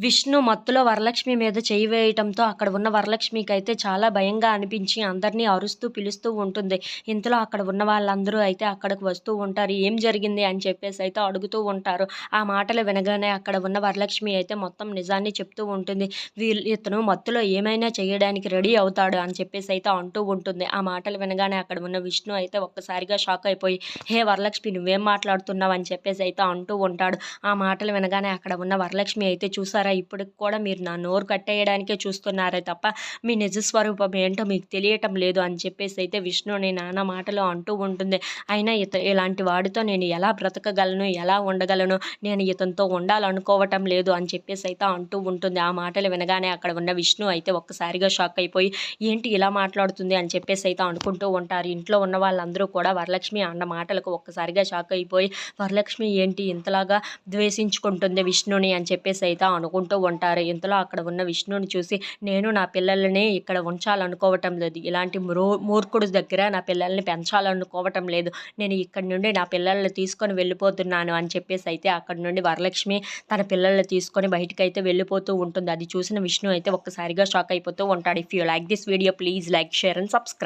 విష్ణు మత్తులో వరలక్ష్మి మీద చేయి వేయటంతో అక్కడ ఉన్న వరలక్ష్మికి అయితే చాలా భయంగా అనిపించి అందరినీ అరుస్తూ పిలుస్తూ ఉంటుంది. ఇంతలో అక్కడ ఉన్న వాళ్ళందరూ అయితే అక్కడికి వస్తూ ఉంటారు. ఏం జరిగింది అని చెప్పేసి అయితే అడుగుతూ ఉంటారు. ఆ మాటలు వినగానే అక్కడ ఉన్న వరలక్ష్మి అయితే మొత్తం నిజాన్ని చెప్తూ ఉంటుంది. వీళ్ళు ఇతను మత్తులో ఏమైనా చేయడానికి రెడీ అవుతాడు అని చెప్పేసి అయితే అంటూ ఉంటుంది. ఆ మాటలు వినగానే అక్కడ ఉన్న విష్ణు అయితే ఒక్కసారిగా షాక్ అయిపోయి హే వరలక్ష్మి నువ్వేం మాట్లాడుతున్నావు? అని చెప్పేసి అయితే అంటూ ఉంటాడు. ఆ మాటలు వినగానే అక్కడ ఉన్న వరలక్ష్మి అయితే చూసారా ఇప్పటికి కూడా మీరు నా నోరు కట్టేయడానికే చూస్తున్నారే తప్ప మీ నిజ స్వరూపం ఏంటో మీకు తెలియటం లేదు అని చెప్పేసి అయితే విష్ణుని నానా మాటలు అంటూ ఉంటుంది. అయినా ఇత ఇలాంటి వాడితో నేను ఎలా బ్రతకగలను ఎలా ఉండగలను నేను ఇతనితో ఉండాలనుకోవటం లేదు అని చెప్పేసి అయితే అంటూ ఉంటుంది. ఆ మాటలు వినగానే అక్కడ ఉన్న విష్ణు అయితే ఒక్కసారిగా షాక్ అయిపోయి ఏంటి ఇలా మాట్లాడుతుంది? అని చెప్పేసి అయితే అనుకుంటూ ఉంటారు. ఇంట్లో ఉన్న వాళ్ళందరూ కూడా వరలక్ష్మి అన్న మాటలకు ఒక్కసారిగా షాక్ అయిపోయి వరలక్ష్మి ఏంటి ఇంతలాగా ద్వేషించుకుంటుంది విష్ణుని? అని చెప్పేసి అయితే అనుకుంటూ ఉంటారు. ఇంతలో అక్కడ ఉన్న విష్ణుని చూసి నేను నా పిల్లల్ని ఇక్కడ ఉంచాలనుకోవటం లేదు. ఇలాంటి మ్రూ మూర్ఖుడు దగ్గర నా పిల్లల్ని పెంచాలనుకోవటం లేదు. నేను ఇక్కడి నుండి నా పిల్లల్ని తీసుకొని వెళ్ళిపోతున్నాను అని చెప్పేసి అయితే అక్కడ నుండి వరలక్ష్మి తన పిల్లల్ని తీసుకొని బయటకు అయితే వెళ్ళిపోతూ ఉంటుంది. అది చూసిన విష్ణు అయితే ఒక్కసారిగా షాక్ అయిపోతూ ఉంటాడు. If you like this video please like share and subscribe.